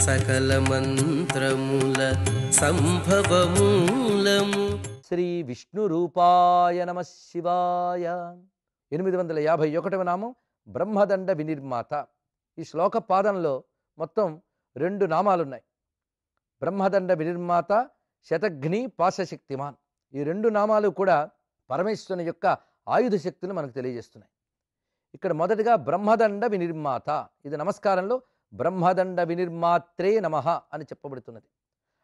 సకల మంత్రముల సంభవమూలము. శ్రీ విష్ణు రూపాయ నమ శివాయ. ఎనిమిది వందల యాభై ఒకటవ నామం బ్రహ్మదండ వినిర్మాత. ఈ శ్లోక పాదంలో మొత్తం రెండు నామాలున్నాయి. బ్రహ్మదండ వినిర్మాత శతఘ్ని పాశశక్తిమాన్. ఈ రెండు నామాలు కూడా పరమేశ్వరుని యొక్క ఆయుధ శక్తిని మనకు తెలియజేస్తున్నాయి. ఇక్కడ మొదటిగా బ్రహ్మదండ వినిర్మాత. ఇది నమస్కారంలో బ్రహ్మదండ వినిర్మాత్రే నమః అని చెప్పబడుతున్నది.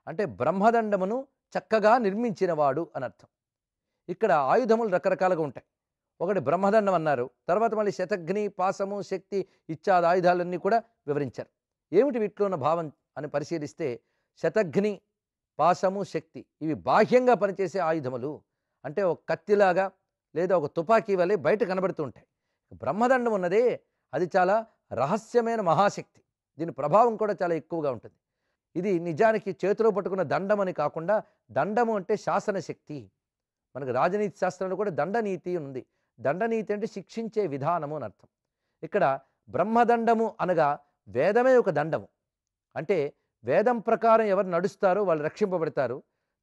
అంటే బ్రహ్మదండమును చక్కగా నిర్మించినవాడు అని అర్థం. ఇక్కడ ఆయుధములు రకరకాలుగా ఉంటాయి. ఒకటి బ్రహ్మదండం అన్నారు. తర్వాత మళ్ళీ శతఘ్ని పాసము శక్తి ఇత్యాది ఆయుధాలన్నీ కూడా వివరించారు. ఏమిటి వీటిలో ఉన్న భావం అని పరిశీలిస్తే శతఘ్ని పాసము శక్తి ఇవి బాహ్యంగా పనిచేసే ఆయుధములు. అంటే ఒక కత్తిలాగా లేదా ఒక తుపాకీ వలె బయట కనబడుతూ ఉంటాయి. బ్రహ్మదండం ఉన్నదే. అది చాలా రహస్యమైన మహాశక్తి. దీని ప్రభావం కూడా చాలా ఎక్కువగా ఉంటుంది. ఇది నిజానికి చేతిలో పట్టుకున్న దండం అని కాకుండా దండము అంటే శాసన శక్తి. మనకు రాజనీతి శాస్త్రంలో కూడా దండనీతి ఉంది. దండనీతి అంటే శిక్షించే విధానము అని అర్థం. ఇక్కడ బ్రహ్మదండము అనగా వేదమే ఒక దండము. అంటే వేదం ప్రకారం ఎవరు నడుస్తారో వాళ్ళు రక్షింపబడతారు.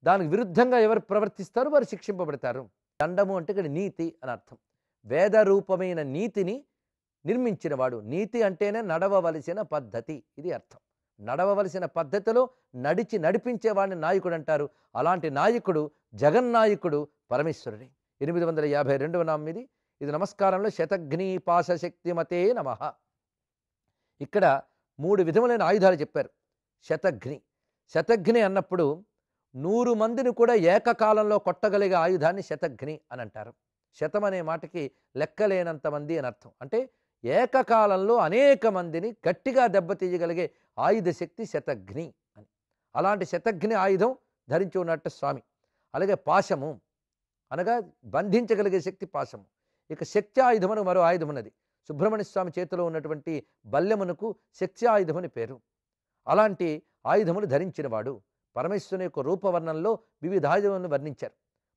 దానికి విరుద్ధంగా ఎవరు ప్రవర్తిస్తారో వారు శిక్షింపబడతారు. దండము అంటే ఇక్కడ నీతి అని అర్థం. వేద రూపమైన నీతిని నిర్మించినవాడు. నీతి అంటేనే నడవవలసిన పద్ధతి. ఇది అర్థం. నడవవలసిన పద్ధతిలో నడిచి నడిపించేవాడిని నాయకుడు అంటారు అలాంటి నాయకుడు జగన్నాయకుడు పరమేశ్వరుడే. ఎనిమిది వందల యాభై రెండవ నామం ఇది ఇది నమస్కారంలో శతఘ్ని పాశశక్తిమతే నమ. ఇక్కడ మూడు విధములైన ఆయుధాలు చెప్పారు. శతఘ్ని. శతఘ్ని అన్నప్పుడు నూరు మందిని కూడా ఏకకాలంలో కొట్టగలిగే ఆయుధాన్ని శతఘ్ని అని అంటారు. శతం అనే మాటకి లెక్కలేనంత మంది అని అర్థం. అంటే ఏకకాలంలో అనేక మందిని గట్టిగా దెబ్బతీయగలిగే ఆయుధ శక్తి శతఘ్ని అని. అలాంటి శతఘ్ని ఆయుధం ధరించి ఉన్నట్టు స్వామి. అలాగే పాశము అనగా బంధించగలిగే శక్తి పాశము. ఇక శక్తి ఆయుధమును మరో ఆయుధం ఉన్నది. సుబ్రహ్మణ్య స్వామి చేతిలో ఉన్నటువంటి బల్యమునకు శక్తి ఆయుధమని పేరు. అలాంటి ఆయుధములు ధరించినవాడు పరమేశ్వరుని యొక్క రూపవర్ణంలో వివిధ ఆయుధములను వర్ణించారు.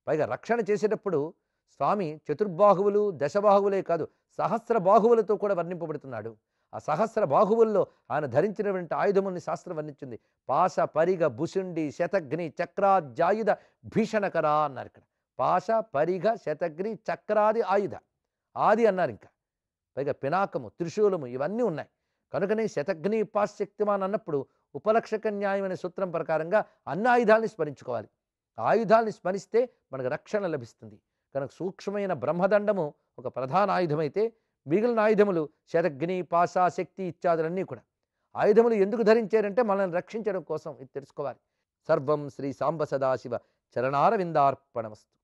పైగా రక్షణ చేసేటప్పుడు స్వామి చతుర్బాహువులు దశబాహువులే కాదు సహస్ర బాహువులతో కూడా వర్ణింపబడుతున్నాడు. ఆ సహస్ర బాహువుల్లో ఆయన ధరించినటువంటి ఆయుధముల్ని శాస్త్రం వర్ణించింది. పాశ పరిగ భుషుండి శతఘ్ని చక్రాధ్యాయుధ భీషణకర అన్నారు ఇక్కడ. పాశ పరిగ శతఘ్ని చక్రాది ఆయుధ. ఆది అన్నారు ఇంకా. పైగా పినాకము త్రిశూలము ఇవన్నీ ఉన్నాయి. కనుకనే శతఘ్ని పాశక్తిమాన్ అన్నప్పుడు ఉపలక్షక న్యాయం అనే సూత్రం ప్రకారంగా అన్న ఆయుధాలని స్మరించుకోవాలి. ఆ ఆయుధాలని స్మరిస్తే మనకు రక్షణ లభిస్తుంది. కనుక సూక్ష్మమైన బ్రహ్మదండము ఒక ప్రధాన ఆయుధమైతే మిగిలిన ఆయుధములు శతఘ్ని పాశ శక్తి ఇత్యాదులన్నీ కూడా. ఆయుధములు ఎందుకు ధరించారంటే మనల్ని రక్షించడం కోసం ఇది తెలుసుకోవాలి. సర్వం శ్రీ సాంబ సదాశివ చరణారవిందార్పణమస్తు.